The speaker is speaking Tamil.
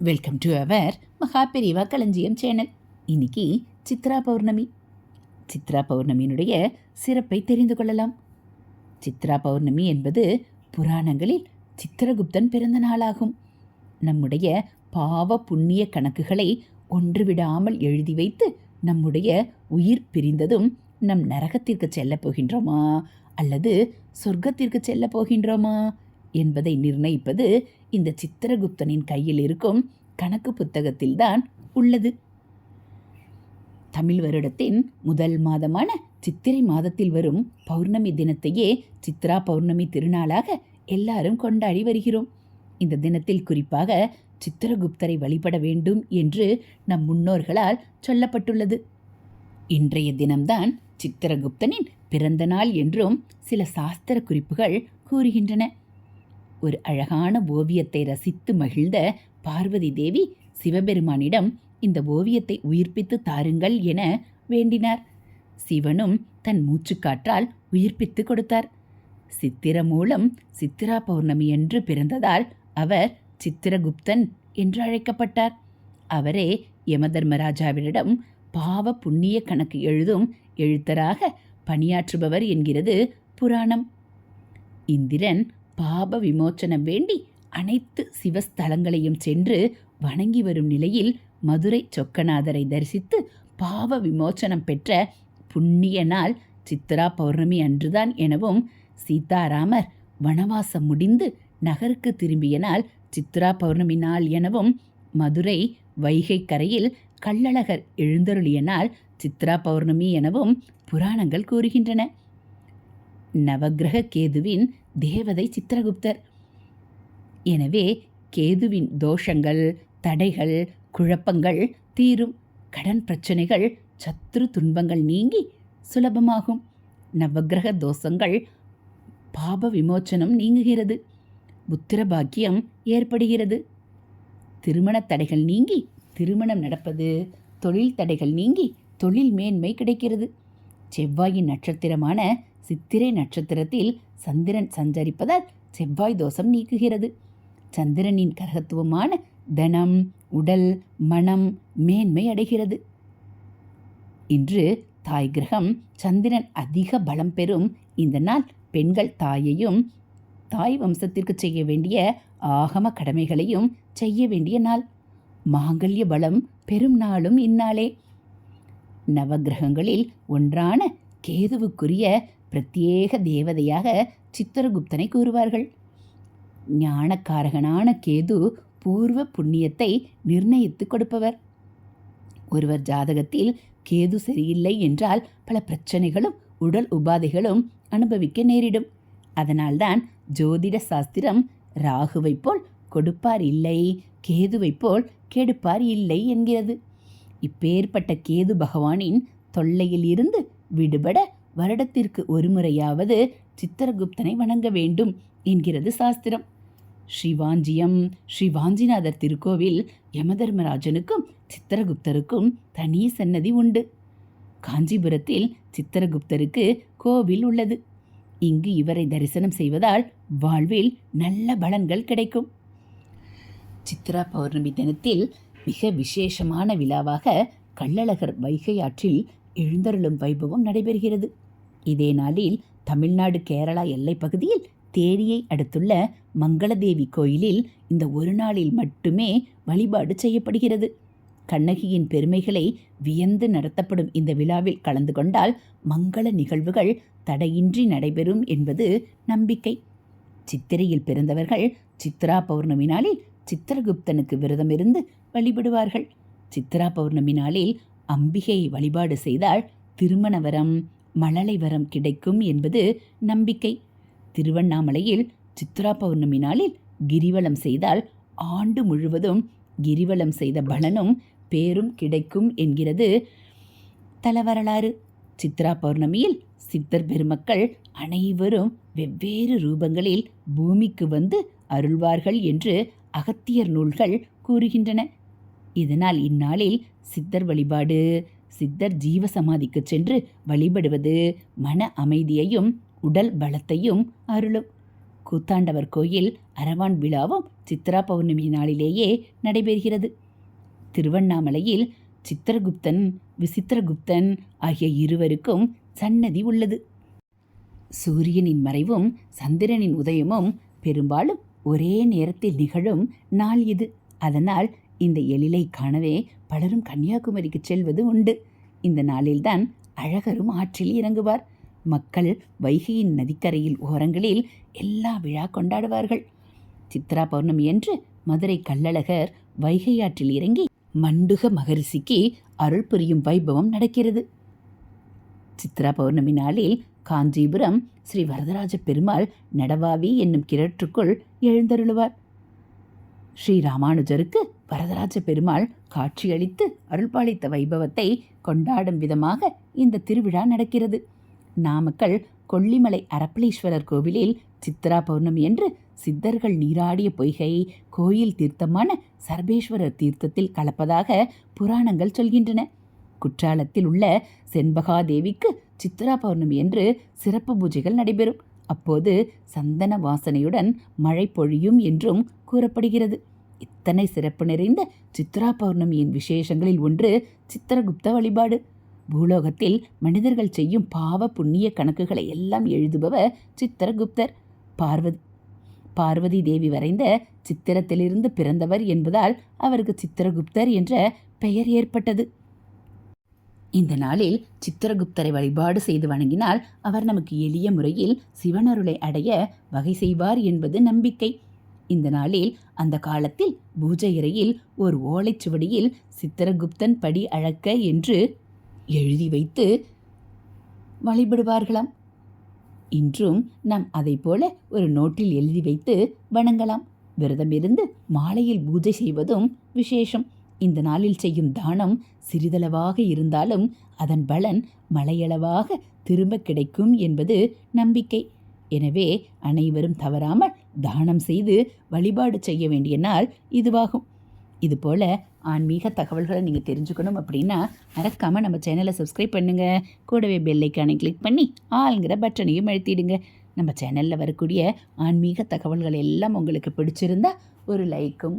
வெல்கம் டு அவர் மகா பெரியவா களஞ்சியம் சேனல் இன்னைக்கு சித்ரா பௌர்ணமி. சித்ரா பௌர்ணமியினுடைய சிறப்பை தெரிந்து கொள்ளலாம். சித்ரா பௌர்ணமி என்பது புராணங்களில் சித்திரகுப்தன் பிறந்த நாளாகும். நம்முடைய பாவ புண்ணிய கணக்குகளை ஒன்றுவிடாமல் எழுதி வைத்து நம்முடைய உயிர் பிரிந்ததும் நம் நரகத்திற்கு செல்லப் போகின்றோமா? அல்லது சொர்க்கத்திற்கு செல்லப் போகின்றோமா? என்பதை நிர்ணயிப்பது இந்த சித்திரகுப்தனின் கையில் இருக்கும் கணக்கு புத்தகத்தில்தான் உள்ளது. தமிழ் வருடத்தின் முதல் மாதமான சித்திரை மாதத்தில் வரும் பௌர்ணமி தினத்தையே சித்ரா பௌர்ணமி திருநாளாக எல்லாரும் கொண்டாடி வருகிறோம். இந்த தினத்தில் குறிப்பாக சித்திரகுப்தரை வழிபட வேண்டும் என்று நம் முன்னோர்களால் சொல்லப்பட்டுள்ளது. இன்றைய தினம்தான் சித்திரகுப்தனின் பிறந்த நாள் என்றும் சில சாஸ்திர குறிப்புகள் கூறுகின்றன. ஒரு அழகான ஓவியத்தை ரசித்து மகிழ்ந்த பார்வதி தேவி சிவபெருமானிடம் இந்த ஓவியத்தை உயிர்ப்பித்து தாருங்கள் என வேண்டினார். சிவனும் தன் மூச்சுக்காற்றால் உயிர்ப்பித்து கொடுத்தார். சித்திர மூலம் சித்திரா பௌர்ணமி என்று பிறந்ததால் அவர் சித்திரகுப்தன் என்று அழைக்கப்பட்டார். அவரே யமதர்மராஜாவிடம் பாவ புண்ணிய கணக்கு எழுதும் எழுத்தராக பணியாற்றுபவர் என்கிறது புராணம். இந்திரன் பாப விமோச்சனம் வேண்டி அனைத்து சிவஸ்தலங்களையும் சென்று வணங்கி வரும் நிலையில் மதுரை சொக்கநாதரை தரிசித்து பாவ விமோச்சனம் பெற்ற புண்ணிய நாள் சித்ரா பௌர்ணமி அன்றுதான் எனவும் சீதாராமர் வனவாசம் முடிந்து நகருக்கு திரும்பிய நாள் சித்ரா பௌர்ணமி நாள் எனவும் மதுரை வைகை கரையில் கள்ளழகர் எழுந்தருளிய நாள் சித்ரா பௌர்ணமி எனவும் புராணங்கள் கூறுகின்றன. நவக்கிரக கேதுவின் தேவதை சித்திரகுப்தர். எனவே கேதுவின் தோஷங்கள் தடைகள் குழப்பங்கள் தீரும். கடன் பிரச்சனைகள் சத்ரு துன்பங்கள் நீங்கி சுலபமாகும். நவக்கிரக தோஷங்கள் பாப விமோச்சனம் நீங்குகிறது. புத்திர பாக்கியம் ஏற்படுகிறது. திருமணத் தடைகள் நீங்கி திருமணம் நடப்பது தொழில் தடைகள் நீங்கி தொழில் மேன்மை கிடைக்கிறது. செவ்வாயின் நட்சத்திரமான சித்திரை நட்சத்திரத்தில் சந்திரன் சஞ்சரிப்பதால் செவ்வாய் தோஷம் நீக்குகிறது. சந்திரனின் கரகத்துவமான தனம் உடல் மனம் மேன்மை அடைகிறது. இன்று தாய் கிரகம் சந்திரன் அதிக பலம் பெறும் இந்த நாள் பெண்கள் தாயையும் தாய் வம்சத்திற்கு செய்ய வேண்டிய ஆகம கடமைகளையும் செய்ய வேண்டிய நாள். மாங்கல்ய பலம் பெரும் நாளும் இந்நாளே. நவகிரகங்களில் ஒன்றான கேதுவுக்குரிய பிரத்யேக தேவதையாக சித்திரகுப்தனை கூறுவார்கள். ஞானக்காரகனான கேது பூர்வ புண்ணியத்தை நிர்ணயித்து கொடுப்பவர். ஒருவர் ஜாதகத்தில் கேது சரியில்லை என்றால் பல பிரச்சனைகளும் உடல் உபாதைகளும் அனுபவிக்க நேரிடும். அதனால்தான் ஜோதிட சாஸ்திரம் ராகுவைப் போல் கொடுப்பார் இல்லை கேதுவைப் போல் கெடுப்பார் இல்லை என்கிறது. இப்பேற்பட்ட கேது பகவானின் தொல்லையில் இருந்து விடுபட வருடத்திற்கு ஒருமுறையாவது சித்திரகுப்தனை வணங்க வேண்டும் என்கிறது சாஸ்திரம். ஸ்ரீவாஞ்சியம் ஸ்ரீவாஞ்சிநாதர் திருக்கோவில் யமதர்மராஜனுக்கும் சித்திரகுப்தருக்கும் தனி சன்னதி உண்டு. காஞ்சிபுரத்தில் சித்திரகுப்தருக்கு கோவில் உள்ளது. இங்கு இவரை தரிசனம் செய்வதால் வாழ்வில் நல்ல பலன்கள் கிடைக்கும். சித்ரா பௌர்ணமி தினத்தில் மிக விசேஷமான விழாவாக கள்ளழகர் வைகை ஆற்றில் எழுந்தருளும் வைபவம் நடைபெறுகிறது. இதே நாளில் தமிழ்நாடு கேரளா எல்லைப் பகுதியில் தேனியை அடுத்துள்ள மங்களதேவி கோயிலில் இந்த ஒரு நாளில் மட்டுமே வழிபாடு செய்யப்படுகிறது. கண்ணகியின் பெருமைகளை வியந்து நடத்தப்படும் இந்த விழாவில் கலந்து கொண்டால் மங்கள நிகழ்வுகள் தடையின்றி நடைபெறும் என்பது நம்பிக்கை. சித்திரையில் பிறந்தவர்கள் சித்ரா பௌர்ணமி நாளில் சித்திரகுப்தனுக்கு விரதமிருந்து வழிபடுவார்கள். சித்ரா பௌர்ணமி நாளில் அம்பிகையை வழிபாடு செய்தால் திருமண வரம் மழலை வரம் கிடைக்கும் என்பது நம்பிக்கை. திருவண்ணாமலையில் சித்ரா பௌர்ணமி நாளில் கிரிவலம் செய்தால் ஆண்டு முழுவதும் கிரிவலம் செய்த பலனும் பேரும் கிடைக்கும் என்கிறது தலவரலாறு. சித்ரா பௌர்ணமியில் சித்தர் பெருமக்கள் அனைவரும் வெவ்வேறு ரூபங்களில் பூமிக்கு வந்து அருள்வார்கள் என்று அகத்தியர் நூல்கள் கூறுகின்றன. இதனால் இந்நாளில் சித்தர் வழிபாடு சித்தர் ஜீவசமாதிக்கு சென்று வழிபடுவது மன அமைதியையும் உடல் பலத்தையும் அருளும். கூத்தாண்டவர் கோயில் அரவான் விழாவும் சித்ரா பௌர்ணமி நாளிலேயே நடைபெறுகிறது. திருவண்ணாமலையில் சித்திரகுப்தன் விசித்திரகுப்தன் ஆகிய இருவருக்கும் சன்னதி உள்ளது. சூரியனின் மறைவும் சந்திரனின் உதயமும் பெரும்பாலும் ஒரே நேரத்தில் நிகழும் நாள் இது. அதனால் இந்த எழிலை காணவே பலரும் கன்னியாகுமரிக்கு செல்வது உண்டு. இந்த நாளில்தான் அழகரும் ஆற்றில் இறங்குவார். மக்கள் வைகையின் நதிக்கரையில் ஓரங்களில் எல்லா விழா கொண்டாடுவார்கள். சித்ரா பௌர்ணமி என்று மதுரை கள்ளழகர் வைகை ஆற்றில் இறங்கி மண்டுக மகரிஷிக்கு அருள் புரியும் வைபவம் நடக்கிறது. சித்ரா பௌர்ணமி நாளில் காஞ்சிபுரம் ஸ்ரீ வரதராஜ பெருமாள் நடவாவி என்னும் கிணற்றுக்குள் எழுந்தருளுவார். ஸ்ரீ ராமானுஜருக்கு வரதராஜ பெருமாள் காட்சியளித்து அருள்பாலித்த வைபவத்தை கொண்டாடும் விதமாக இந்த திருவிழா நடக்கிறது. நாமக்கல் கொல்லிமலை அரப்பளீஸ்வரர் கோவிலில் சித்ரா பௌர்ணமி என்று சித்தர்கள் நீராடிய பொய்கை கோயில் தீர்த்தமான சர்வேஸ்வரர் தீர்த்தத்தில் கலப்பதாக புராணங்கள் சொல்கின்றன. குற்றாலத்தில் உள்ள செண்பகாதேவிக்கு சித்ரா பௌர்ணமி என்று சிறப்பு பூஜைகள் நடைபெறும். அப்போது சந்தன வாசனையுடன் மழை பொழியும் என்றும் கூறப்படுகிறது. இத்தனை சிறப்பு நிறைந்த சித்ரா பௌர்ணமியின் விசேஷங்களில் ஒன்று சித்திரகுப்த வழிபாடு. பூலோகத்தில் மனிதர்கள் செய்யும் பாவ புண்ணிய கணக்குகளை எல்லாம் எழுதுபவர் சித்திரகுப்தர். பார்வதி. பார்வதி தேவி வரைந்த சித்திரத்திலிருந்து பிறந்தவர் என்பதால் அவருக்கு சித்திரகுப்தர் என்ற பெயர் ஏற்பட்டது. இந்த நாளில் சித்திரகுப்தரை வழிபாடு செய்து வணங்கினால் அவர் நமக்கு எளிய முறையில் சிவனருளை அடைய வகை செய்வார் என்பது நம்பிக்கை. இந்த நாளில் அந்த காலத்தில் பூஜை அறையில் ஒரு ஓலைச்சுவடியில் சித்திரகுப்தன் படி அழக்க என்று எழுதி வைத்து வழிபடுவார்களாம். இன்றும் நாம் அதைப் போல ஒரு நோட்டில் எழுதி வைத்து வணங்கலாம். விரதமிருந்து மாலையில் பூஜை செய்வதும் விசேஷம். இந்த நாளில் செய்யும் தானம் சிறிதளவாக இருந்தாலும் அதன் பலன் மலையளவாக திரும்ப கிடைக்கும் என்பது நம்பிக்கை. எனவே அனைவரும் தவறாமல் தானம் செய்து வழிபாடு செய்ய வேண்டிய நாள் இதுவாகும். இதுபோல் ஆன்மீக தகவல்களை நீங்கள் தெரிஞ்சுக்கணும் அப்படின்னா மறக்காமல் நம்ம சேனலை சப்ஸ்கிரைப் பண்ணுங்கள் கூடவே பெல்லைக்கானை கிளிக் பண்ணி ஆளுங்கிற பட்டனையும் அழுத்திடுங்க. நம்ம சேனலில் வரக்கூடிய ஆன்மீக தகவல்கள் எல்லாம் உங்களுக்கு பிடிச்சிருந்தா ஒரு லைக்கும்